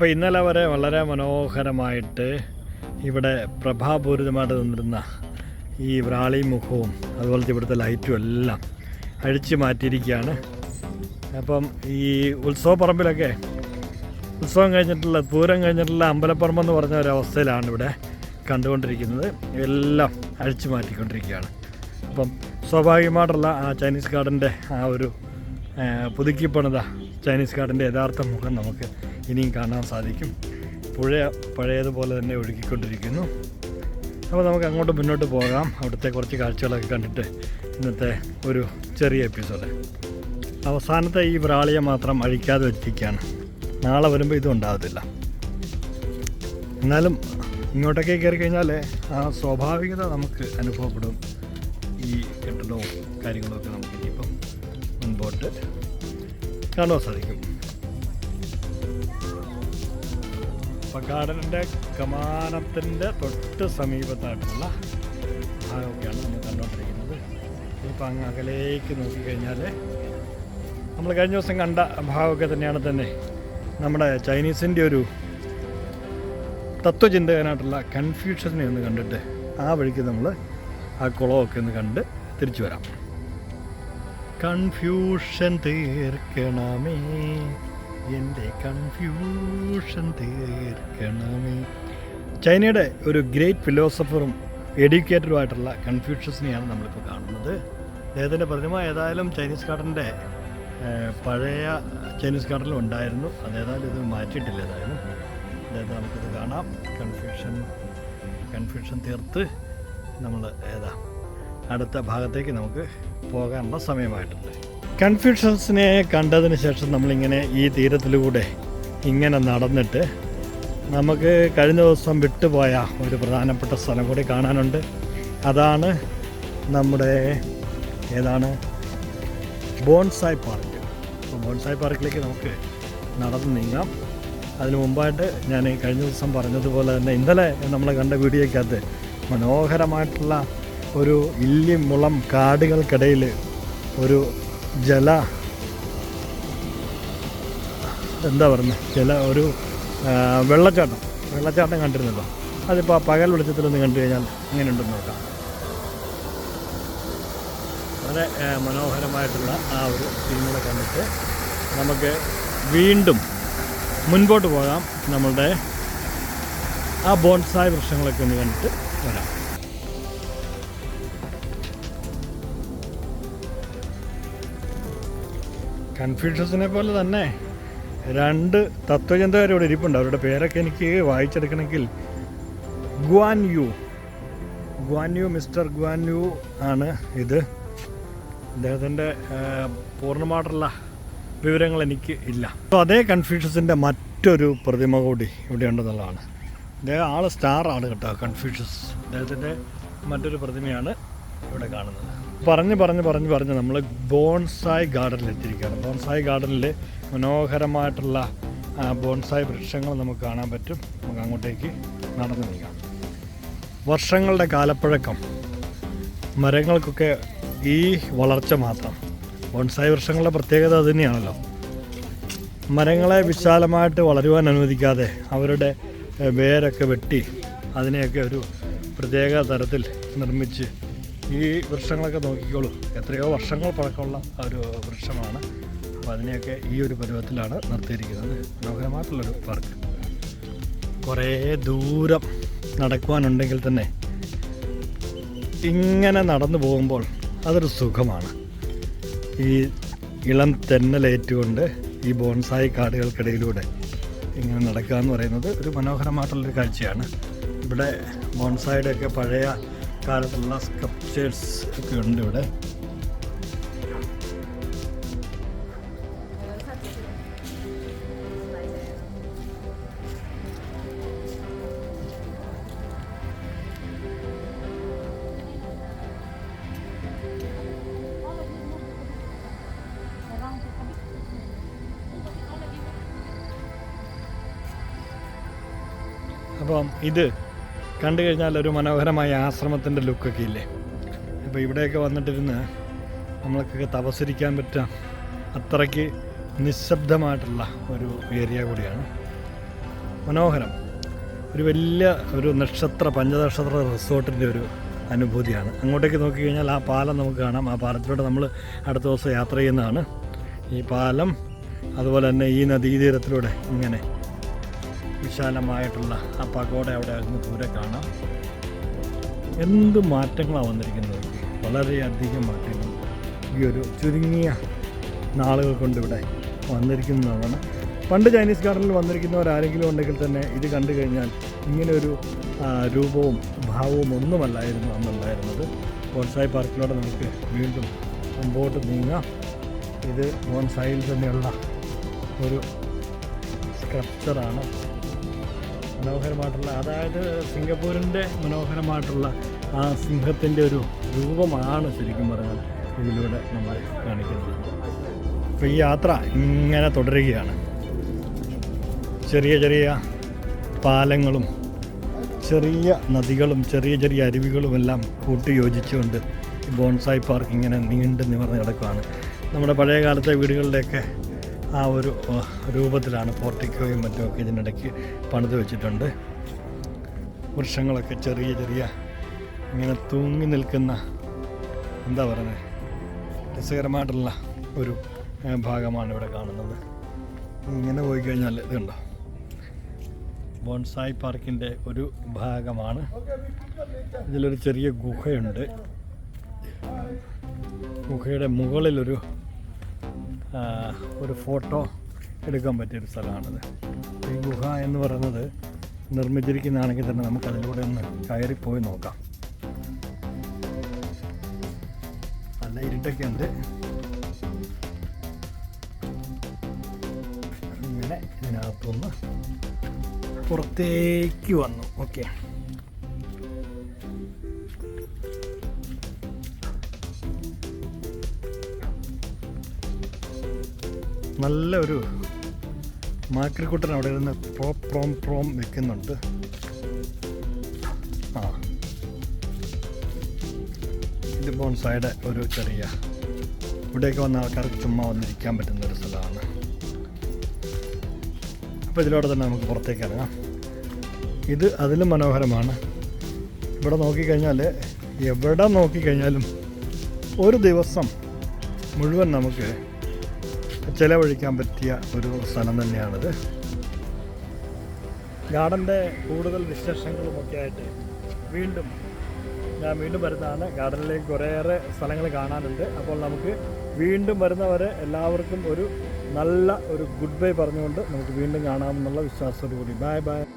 അപ്പോൾ ഇന്നലെ വരെ വളരെ മനോഹരമായിട്ട് ഇവിടെ പ്രഭാപൂരിതമായിട്ട് നിന്നിരുന്ന ഈ വ്രാളി മുഖവും അതുപോലത്തെ ഇവിടുത്തെ ലൈറ്റും എല്ലാം അഴിച്ചു മാറ്റിയിരിക്കുകയാണ്. അപ്പം ഈ ഉത്സവപ്പറമ്പിലൊക്കെ ഉത്സവം കഴിഞ്ഞിട്ടുള്ള പൂരം കഴിഞ്ഞിട്ടുള്ള അമ്പലപ്പറമ്പ് എന്ന് പറഞ്ഞ ഒരവസ്ഥയിലാണ് ഇവിടെ കണ്ടുകൊണ്ടിരിക്കുന്നത്. എല്ലാം അഴിച്ചു മാറ്റിക്കൊണ്ടിരിക്കുകയാണ്. അപ്പം സ്വാഭാവികമായിട്ടുള്ള ആ ചൈനീസ് ഗാർഡന്റെ ആ ഒരു പുതുക്കിപ്പണിത ചൈനീസ് ഗാർഡന്റെ യഥാർത്ഥ മുഖം നമുക്ക് ഇനിയും കാണാൻ സാധിക്കും. പുഴ പഴയതുപോലെ തന്നെ ഒഴുകിക്കൊണ്ടിരിക്കുന്നു. അപ്പോൾ നമുക്ക് അങ്ങോട്ട് മുന്നോട്ട് പോകാം. അവിടുത്തെ കുറച്ച് കാഴ്ചകളൊക്കെ കണ്ടിട്ട് ഇന്നത്തെ ഒരു ചെറിയ എപ്പിസോഡ്. അവസാനത്തെ ഈ വ്രാളിയെ മാത്രം അഴിക്കാതെ വെച്ചിരിക്കുകയാണ്. നാളെ വരുമ്പോൾ ഇതും ഉണ്ടാകത്തില്ല എന്നാലും ഇങ്ങോട്ടൊക്കെ കയറി കഴിഞ്ഞാൽ ആ സ്വാഭാവികത നമുക്ക് അനുഭവപ്പെടും. ഈ കെട്ടിടവും കാര്യങ്ങളൊക്കെ നമുക്ക് ഇനിയിപ്പം മുൻപോട്ട് കാണുവാൻ സാധിക്കും. ഗാർഡനിന്റെ കമാനത്തിന്റെ തൊട്ട് സമീപത്തായിട്ടുള്ള ഭാഗമൊക്കെയാണ് നമ്മൾ കണ്ടുകൊണ്ടിരിക്കുന്നത് ഇപ്പം അങ്ങ് അകലേക്ക് നോക്കിക്കഴിഞ്ഞാൽ നമ്മൾ കഴിഞ്ഞ ദിവസം കണ്ട ഭാഗമൊക്കെ തന്നെയാണ് തന്നെ നമ്മുടെ ചൈനീസിന്റെ ഒരു തത്വചിന്തകനായിട്ടുള്ള കൺഫ്യൂഷനെ ഒന്ന് കണ്ടിട്ട് ആ വഴിക്ക് നമ്മൾ ആ കുളമൊക്കെ ഒന്ന് കണ്ട് തിരിച്ചു വരാം. കൺഫ്യൂഷൻ തീർക്കണമേ. എന്റെ കൺഫ്യൂഷൻ തീർക്കണമേ. ചൈനയുടെ ഒരു ഗ്രേറ്റ് ഫിലോസഫറും എഡ്യൂക്കേറ്ററുമായിട്ടുള്ള കൺഫ്യൂഷ്യസിനെയാണ് നമ്മളിപ്പോൾ കാണുന്നത്. അദ്ദേഹത്തിന്റെ പ്രതിമ ഏതായാലും ചൈനീസ് ഗാർഡന്റെ പഴയ ചൈനീസ് ഗാർഡനിൽ ഉണ്ടായിരുന്നു. അതേതായാലും ഇത് മാറ്റിയിട്ടില്ല ഏതായാലും. അദ്ദേഹത്തെ നമുക്കിത് കാണാം. കൺഫ്യൂഷൻ കൺഫ്യൂഷൻ തീർത്ത് നമ്മൾ ഏതാ അടുത്ത ഭാഗത്തേക്ക് നമുക്ക് പോകാനുള്ള സമയമായിട്ടുണ്ട്. കൺഫ്യൂഷൻസിനെ കണ്ടതിന് ശേഷം നമ്മളിങ്ങനെ ഈ തീരത്തിലൂടെ ഇങ്ങനെ നടന്നിട്ട് നമുക്ക് കഴിഞ്ഞ ദിവസം വിട്ടുപോയ ഒരു പ്രധാനപ്പെട്ട സ്ഥലം കൂടി കാണാനുണ്ട്. അതാണ് നമ്മുടെ ഏതാണ്? Bonsai park. അപ്പോൾ ബോൺസായ് പാർക്കിലേക്ക് നമുക്ക് നടന്ന് നീങ്ങാം. അതിനു മുമ്പായിട്ട് ഞാൻ കഴിഞ്ഞ ദിവസം പറഞ്ഞതുപോലെ തന്നെ ഇന്നലെ നമ്മൾ കണ്ട വീഡിയോയ്ക്കകത്ത് മനോഹരമായിട്ടുള്ള ഒരു ഇല്ലി മുളം കാടുകൾക്കിടയിൽ ഒരു ജല. എന്താ പറയുന്നത് ജല ഒരു വെള്ളച്ചാട്ടം. വെള്ളച്ചാട്ടം കണ്ടിരുന്നല്ലോ. അതിപ്പോൾ പകൽ വെളിച്ചത്തിലൊന്ന് കണ്ടു കഴിഞ്ഞാൽ എങ്ങനെയുണ്ടെന്ന് നോക്കാം. വളരെ മനോഹരമായിട്ടുള്ള ആ ഒരു സീനുകളെ കണ്ടിട്ട് നമുക്ക് വീണ്ടും മുൻപോട്ട് പോകാം. നമ്മളുടെ ആ ബോൺസായ വൃക്ഷങ്ങളൊക്കെ ഒന്ന് കണ്ടിട്ട് വരാം. കൺഫ്യൂഷൻസിനെ പോലെ തന്നെ രണ്ട് തത്വചിന്തകർ ഇവിടെ ഇരിപ്പുണ്ട്. അവരുടെ പേരൊക്കെ എനിക്ക് വായിച്ചെടുക്കണമെങ്കിൽ Guan Yu Guan Yu mister Guan Yu ആണ് ഇത്. അദ്ദേഹത്തിന്റെ പൂർണമായിട്ടുള്ള വിവരങ്ങൾ എനിക്ക് ഇല്ല. അപ്പോൾ അതേ കൺഫ്യൂഷ്യസിന്റെ മറ്റൊരു പ്രതിമ കൂടി ഇവിടെ ഉണ്ടെന്നുള്ളതാണ്. അദ്ദേഹം ആൾ സ്റ്റാർ ആണ് കേട്ടോ കൺഫ്യൂഷ്യസ് അദ്ദേഹത്തിന്റെ മറ്റൊരു പ്രതിമയാണ് ഇവിടെ കാണുന്നത്. പറഞ്ഞ് പറഞ്ഞ് പറഞ്ഞ് പറഞ്ഞ് നമ്മൾ ബോൺസായ് ഗാർഡനിൽ എത്തിയിരിക്കുകയാണ് ബോൺസായ് ഗാർഡനിൽ മനോഹരമായിട്ടുള്ള ബോൺസായ് വൃക്ഷങ്ങൾ നമുക്ക് കാണാൻ പറ്റും. നമുക്ക് അങ്ങോട്ടേക്ക് നടന്നു നീങ്ങാം വർഷങ്ങളുടെ കാലപ്പഴക്കം മരങ്ങൾക്കൊക്കെ ഈ വളർച്ച മാത്രം. ബോൺസായ് വൃക്ഷങ്ങളുടെ പ്രത്യേകത അത് തന്നെയാണല്ലോ. മരങ്ങളെ വിശാലമായിട്ട് വളരുവാൻ അനുവദിക്കാതെ അവരുടെ വേരൊക്കെ വെട്ടി അതിനെയൊക്കെ ഒരു പ്രത്യേക തരത്തിൽ നിർമ്മിച്ച് ഈ വൃക്ഷങ്ങളൊക്കെ നോക്കിക്കോളൂ. എത്രയോ വർഷങ്ങൾ പഴക്കമുള്ള ഒരു വൃക്ഷമാണ്. അപ്പോൾ അതിനെയൊക്കെ ഈ ഒരു പരുവത്തിലാണ് നിർത്തിയിരിക്കുന്നത്. മനോഹരമായിട്ടുള്ളൊരു പാർക്ക് കുറേ ദൂരം നടക്കുവാനുണ്ടെങ്കിൽ തന്നെ ഇങ്ങനെ നടന്നു പോകുമ്പോൾ അതൊരു സുഖമാണ്. ഈ ഇളം തെന്നലേറ്റുകൊണ്ട് ഈ ബോൺസായി കാടുകൾക്കിടയിലൂടെ ഇങ്ങനെ നടക്കുക എന്ന് പറയുന്നത് ഒരു മനോഹരമായിട്ടുള്ളൊരു കാഴ്ചയാണ്. ഇവിടെ ബോൺസായിയുടെയൊക്കെ ഒക്കെ പഴയ കാലത്തുള്ള സ്കൾപ്ചേഴ്സ് ഒക്കെ ഉണ്ട് ഇവിടെ അപ്പം ഇത് കണ്ടു കഴിഞ്ഞാൽ ഒരു മനോഹരമായ ആശ്രമത്തിന്റെ ലുക്കൊക്കെ ഇല്ലേ? അപ്പോൾ ഇവിടെയൊക്കെ വന്നിട്ടിരുന്ന് നമ്മൾക്കൊക്കെ തപസരിക്കാൻ പറ്റാം അത്രയ്ക്ക് നിശബ്ദമായിട്ടുള്ള ഒരു ഏരിയ കൂടിയാണ്. മനോഹരം. ഒരു വലിയ ഒരു നക്ഷത്ര പഞ്ചനക്ഷത്ര റിസോർട്ടിന്റെ ഒരു അനുഭൂതിയാണ്. അങ്ങോട്ടേക്ക് നോക്കിക്കഴിഞ്ഞാൽ ആ പാലം നമുക്ക് കാണാം. ആ പാലത്തിലൂടെ നമ്മൾ അടുത്ത ദിവസം യാത്ര ചെയ്യുന്നതാണ്. ഈ പാലം അതുപോലെ തന്നെ ഈ നദീതീരത്തിലൂടെ ഇങ്ങനെ വിശാലമായിട്ടുള്ള ആ പകോട അവിടെ അങ്ങ് ദൂരെ കാണാം. എന്ത് മാറ്റങ്ങളാണ് വന്നിരിക്കുന്നത്? വളരെയധികം മാറ്റങ്ങൾ. ഈ ഒരു ചുരുങ്ങിയ നാളുകൾ കൊണ്ട് ഇവിടെ വന്നിരിക്കുന്നതാണ്. പണ്ട് ചൈനീസ് ഗാർഡനിൽ വന്നിരിക്കുന്നവരാരെങ്കിലും ഉണ്ടെങ്കിൽ തന്നെ ഇത് കണ്ടു കഴിഞ്ഞാൽ ഇങ്ങനൊരു രൂപവും ഭാവവും ഒന്നുമല്ലായിരുന്നു അന്നുണ്ടായിരുന്നത്. ബോൺസായി പാർക്കിലൂടെ നമുക്ക് വീണ്ടും മുമ്പോട്ട് നീങ്ങാം. ഇത് ബോൺസായിൽ തന്നെയുള്ള ഒരു സ്ട്രക്ചറാണ് മനോഹരമായിട്ടുള്ള അതായത് സിംഗപ്പൂരിന്റെ മനോഹരമായിട്ടുള്ള ആ സിംഹത്തിന്റെ ഒരു രൂപമാണ് ശരിക്കും പറഞ്ഞാൽ ഇതിലൂടെ നമ്മൾ കാണിക്കുന്നത്. അപ്പോൾ ഈ യാത്ര ഇങ്ങനെ തുടരുകയാണ്. ചെറിയ ചെറിയ പാലങ്ങളും ചെറിയ നദികളും ചെറിയ ചെറിയ അരുവികളുമെല്ലാം കൂട്ടി യോജിച്ചുകൊണ്ട് ബോൺസായി പാർക്ക് ഇങ്ങനെ നീണ്ടു നിവർന്ന് കിടക്കുകയാണ് നമ്മുടെ പഴയ കാലത്തെ വീടുകളിലേക്ക് ആ ഒരു രൂപത്തിലാണ് പോർട്ടിക്കോയും മറ്റുമൊക്കെ ഇതിനിടയ്ക്ക് പണിത് വെച്ചിട്ടുണ്ട്. വൃക്ഷങ്ങളൊക്കെ ചെറിയ ചെറിയ ഇങ്ങനെ തൂങ്ങി നിൽക്കുന്ന എന്താ പറയുന്നത് രസകരമായിട്ടുള്ള ഒരു ഭാഗമാണ് ഇവിടെ കാണുന്നത്. ഇങ്ങനെ പോയി കഴിഞ്ഞാൽ ഇതുണ്ടോ ബോൺസായി പാർക്കിന്റെ ഒരു ഭാഗമാണ്. ഇതിലൊരു ചെറിയ ഗുഹയുണ്ട്. ഗുഹയുടെ മുകളിലൊരു ഒരു ഫോട്ടോ എടുക്കാൻ പറ്റിയൊരു സ്ഥലമാണിത്. ഈ ഗുഹ എന്ന് പറയുന്നത് നിർമ്മിച്ചിരിക്കുന്നതാണെങ്കിൽ തന്നെ നമുക്ക് അതിലൂടെ ഒന്ന് കയറിപ്പോയി നോക്കാം. നല്ല ഇരുട്ടൊക്കെ ഉണ്ട് ഇങ്ങനെ ഇതിനകത്തുനിന്ന് പുറത്തേക്ക് വന്നു. ഓക്കെ. നല്ല ഒരു മാക്രിക്കുട്ടൻ അവിടെ ഇരുന്ന് പ്രോ പ്രോം പ്രോം വെക്കുന്നുണ്ട് ആ. ഇത് ബോൺസായുടെ ഒരു ചെറിയ ഇവിടേക്ക് വന്ന ആൾക്കാർക്ക് ചുമ്മാ വന്നിരിക്കാൻ പറ്റുന്ന ഒരു സ്ഥലമാണ്. അപ്പോൾ ഇതിലൂടെ തന്നെ നമുക്ക് പുറത്തേക്ക് ഇറങ്ങാം. ഇത് അതിലും മനോഹരമാണ്. ഇവിടെ നോക്കിക്കഴിഞ്ഞാൽ എവിടെ നോക്കിക്കഴിഞ്ഞാലും ഒരു ദിവസം മുഴുവൻ നമുക്ക് ചിലവഴിക്കാൻ പറ്റിയ ഒരു സ്ഥലം തന്നെയാണിത്. ഗാർഡന്റെ കൂടുതൽ വിശേഷങ്ങളുമൊക്കെ ആയിട്ട് വീണ്ടും ഞാൻ വീണ്ടും വരുന്നതാണ്. ഗാർഡനിലേക്ക് കുറേയേറെ സ്ഥലങ്ങൾ കാണാനുണ്ട്. അപ്പോൾ നമുക്ക് വീണ്ടും വരുന്നവരെ എല്ലാവർക്കും ഒരു നല്ല ഒരു ഗുഡ് ബൈ പറഞ്ഞുകൊണ്ട് നമുക്ക് വീണ്ടും കാണാമെന്നുള്ള വിശ്വാസത്തോടു കൂടി ബൈ ബൈ.